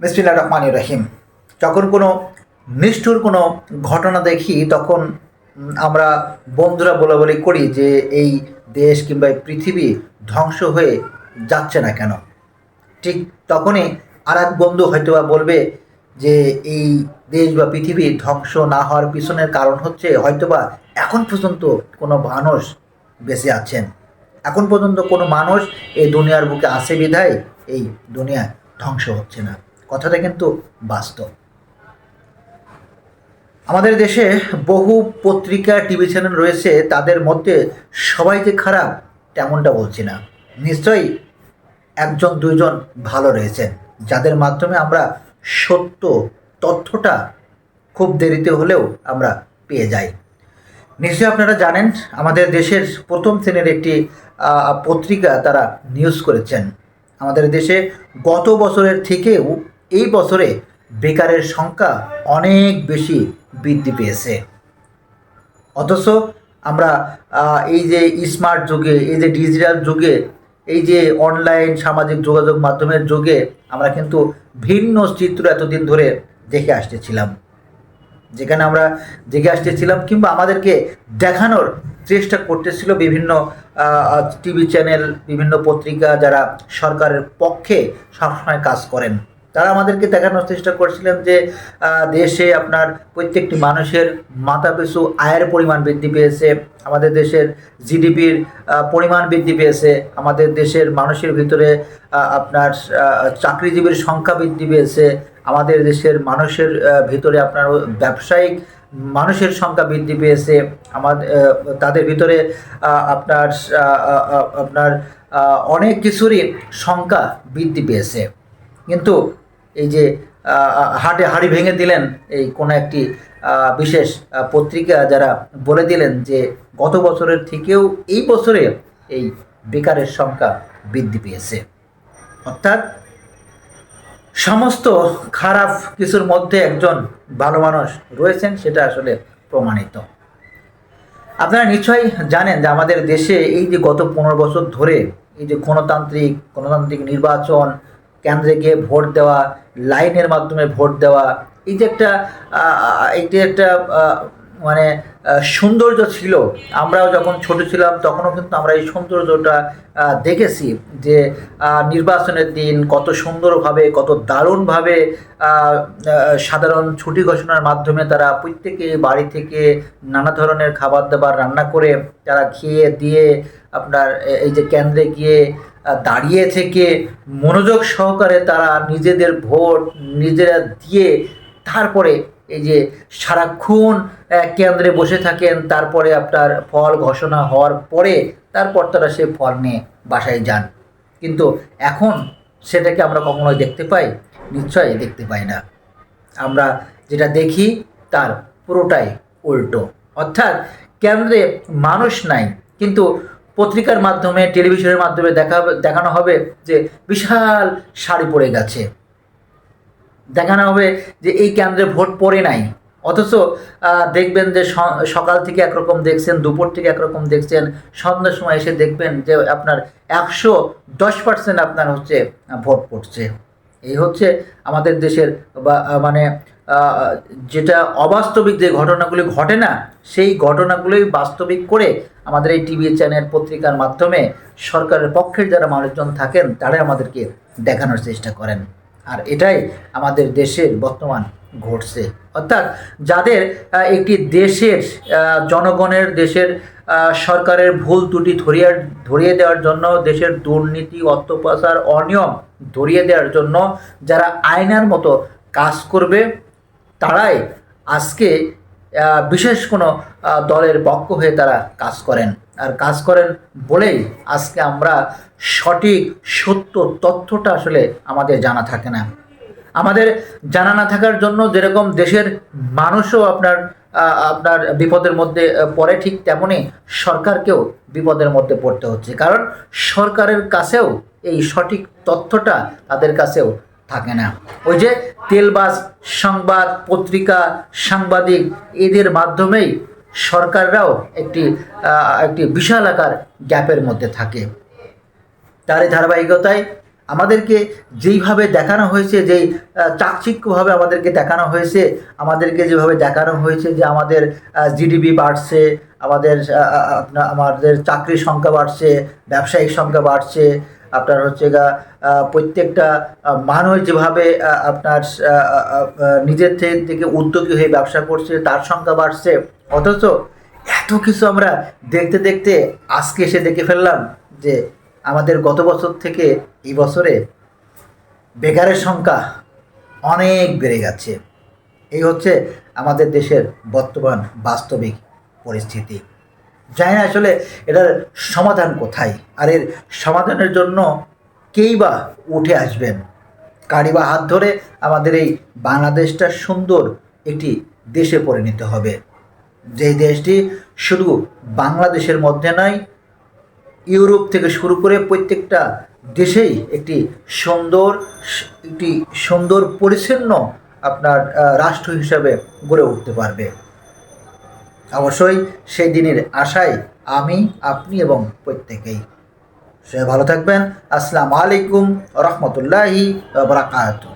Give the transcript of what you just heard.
বিসমিল্লা রহমান রহিম। যখন কোনো নিষ্ঠুর কোনো ঘটনা দেখি, তখন আমরা বন্ধুরা বলা বলি করি যে এই দেশ কিংবা পৃথিবী ধ্বংস হয়ে যাচ্ছে না কেন? ঠিক তখনই আর এক বন্ধু হয়তো বা বলবে যে এই দেশ বা পৃথিবী ধ্বংস না হওয়ার পিছনের কারণ হচ্ছে হয়তোবা এখন পর্যন্ত কোনো মানুষ বেঁচে আছেন। এখন পর্যন্ত কোনো মানুষ এই দুনিয়ার বুকে আসে বিধায় এই দুনিয়া ধ্বংস হচ্ছে না। কথাটা কিন্তু বাস্তব। আমাদের দেশে বহু পত্রিকা, টিভি চ্যানেল রয়েছে, তাদের মধ্যে সবাই যে খারাপ তেমনটা বলছি না। নিশ্চয়ই একজন, দুইজন ভালো রয়েছেন, যাদের মাধ্যমে আমরা সত্য তথ্যটা খুব দেরিতে হলেও আমরা পেয়ে যাই। নিশ্চয়ই আপনারা জানেন, আমাদের দেশের প্রথম শ্রেণির একটি পত্রিকা তারা নিউজ করেছেন। আমাদের দেশে গত বছরের থেকেও এই বছরে বেকারের সংখ্যা অনেক বেশি বৃদ্ধি পেয়েছে। অথচ আমরা এই যে স্মার্ট যুগে, এই যে ডিজিটাল যুগে, এই যে অনলাইন সামাজিক যোগাযোগ মাধ্যমের যুগে আমরা কিন্তু ভিন্ন চিত্র এতদিন ধরে দেখে আসতেছিলাম। যেখানে আমরা দেখে আসতেছিলাম কিংবা আমাদেরকে দেখানোর চেষ্টা করতেছিল বিভিন্ন টিভি চ্যানেল বিভিন্ন পত্রিকা যারা সরকারের পক্ষে সবসময় কাজ করেন। তারা আমাদেরকে দেখানোর চেষ্টা করছিলেন যে দেশে আপনার প্রত্যেকটি মানুষের মাথা পিছু আয়ের পরিমাণ বৃদ্ধি পেয়েছে, আমাদের দেশের জিডিপির পরিমাণ বৃদ্ধি পেয়েছে, আমাদের দেশের মানুষের ভিতরে আপনার চাকরিজীবীর সংখ্যা বৃদ্ধি পেয়েছে, আমাদের দেশের মানুষের ভিতরে আপনার ব্যবসায়িক মানুষের সংখ্যা বৃদ্ধি পেয়েছে আমাদের তাদের ভিতরে আপনার আপনার অনেক কিছুরই সংখ্যা বৃদ্ধি পেয়েছে। কিন্তু এই যে হাটে হাড়ি ভেঙে দিলেন এই কোনো একটি বিশেষ পত্রিকা যারা বলে দিলেন যে গত বছরের থেকেও এই বছরে এই বেকারের সংখ্যা বৃদ্ধি পেয়েছে। অর্থাৎ সমস্ত খারাপ কিছুর মধ্যে একজন ভালো মানুষ রয়েছেন সেটা আসলে প্রমাণিত। আপনারা নিশ্চয়ই জানেন যে আমাদের দেশে এই যে গত পনেরো বছর ধরে এই যে গণতান্ত্রিক গণতান্ত্রিক নির্বাচন কেন্দ্রে গিয়ে ভোট দেওয়া লাইনের মাধ্যমে ভোট দেওয়া এই যে একটা আহ, এইটি একটা মানে সৌন্দর্য ছিল আমরাও যখন ছোট ছিলাম তখনও কিন্তু আমরা এই সৌন্দর্যটা দেখেছি যে নির্বাচনের দিন কত সুন্দরভাবে কত দারুণভাবে সাধারণ ছুটি ঘোষণার মাধ্যমে তারা প্রত্যেকে বাড়ি থেকে নানা ধরনের খাবার দাবার রান্না করে তারা খেয়ে দিয়ে আপনার এই যে কেন্দ্রে গিয়ে দাঁড়িয়ে থেকে মনোযোগ সহকারে তারা নিজেদের ভোট নিজেরা দিয়ে তারপরে এই যে সারাক্ষণ কেন্দ্রে বসে থাকেন, তারপরে আপনার ফল ঘোষণা হওয়ার পরে তারপর তারা সে ফল নিয়ে বাসায় যান। কিন্তু এখন সেটাকে আমরা কখনোই দেখতে পাই, নিশ্চয়ই দেখতে পাই না। আমরা যেটা দেখি তার পুরোটাই উল্টো। অর্থাৎ কেন্দ্রে মানুষ নাই, কিন্তু পত্রিকার মাধ্যমে, টেলিভিশনের মাধ্যমে দেখা দেখানো হবে যে বিশাল শাড়ি পড়ে গেছে। দেখানো হবে যে এই কেন্দ্রে ভোট পড়ে নাই। অথচ দেখবেন যে সকাল থেকে একরকম দেখছেন, দুপুর থেকে একরকম দেখছেন, সন্ধ্যার সময় এসে দেখবেন যে আপনার একশো দশ পার্সেন্ট আপনার হচ্ছে ভোট পড়ছে। এই হচ্ছে আমাদের দেশের বা মানে যেটা অবাস্তবিক যে ঘটনাগুলি ঘটে না, সেই ঘটনাগুলোই বাস্তবিক করে আমাদের এই টিভি চ্যানেল পত্রিকার মাধ্যমে সরকারের পক্ষের যারা মানুষজন থাকেন তারাই আমাদেরকে দেখানোর চেষ্টা করেন। আর এটাই আমাদের দেশের বর্তমান ঘটছে। অর্থাৎ যাদের একটি দেশের জনগণের, দেশের সরকারের ভুল ত্রুটি ধরিয়ে ধরিয়ে দেওয়ার জন্য, দেশের দুর্নীতি অর্থপাচার অনিয়ম ধরিয়ে দেওয়ার জন্য যারা আয়নার মতো কাজ করবে তারাই আজকে বিশেষ কোনো দলের পক্ষ হয়ে তারা কাজ করেন। আর কাজ করেন বলেই আজকে আমরা সঠিক, সত্য তথ্যটা আসলে আমাদের জানা থাকে না। আমাদের জানা না থাকার জন্য যেরকম দেশের মানুষও আপনার আপনার বিপদের মধ্যে পড়ে ঠিক তেমনই সরকারকেও বিপদের মধ্যে পড়তে হচ্ছে। কারণ সরকারের কাছেও এই সঠিক তথ্যটা তাদের কাছেও থাকে না। ওই যে তেলবাজ সংবাদ, পত্রিকা, সাংবাদিক, এদের মাধ্যমেই সরকাররাও একটি একটি বিশাল আকার গ্যাপের মধ্যে থাকে। তারই ধারাবাহিকতায় আমাদেরকে যেইভাবে দেখানো হয়েছে, যেই চাকচিক্যভাবে আমাদেরকে দেখানো হয়েছে, আমাদেরকে যেভাবে দেখানো হয়েছে যে আমাদের জিডিপি বাড়ছে, আমাদের আমাদের চাকরির সংখ্যা বাড়ছে, ব্যবসায়িক সংখ্যা বাড়ছে আপনার হচ্ছে গা প্রত্যেকটা মানুষ যেভাবে আপনার নিজের থেকে উদ্যোগী হয়ে ব্যবসা করছে, তার সংখ্যা বাড়ছে। অথচ এত কিছু আমরা দেখতে দেখতে আজকে এসে দেখে ফেললাম যে আমাদের গত বছর থেকে এই বছরে বেকারের সংখ্যা অনেক বেড়ে যাচ্ছে। এই হচ্ছে আমাদের দেশের বর্তমান বাস্তবিক পরিস্থিতি। জানি না আসলে এটার সমাধান কোথায়। আর এর সমাধানের জন্য কেই বা উঠে আসবেন? কারি বা হাত ধরে আমাদের এই বাংলাদেশটা সুন্দর একটি দেশে পরিণত হবে। যেই দেশটি শুধু বাংলাদেশের মধ্যে নয়, ইউরোপ থেকে শুরু করে প্রত্যেকটা দেশেই একটি সুন্দর একটি সুন্দর, পরিচ্ছন্ন আপনার রাষ্ট্র হিসাবে গড়ে উঠতে পারবে। অবশ্যই সেই দিনের আশায় আমি, আপনি এবং প্রত্যেকেই। সে ভালো থাকবেন। আসসালামু আলাইকুম রহমতুল্লাহি বারাকাতুহ।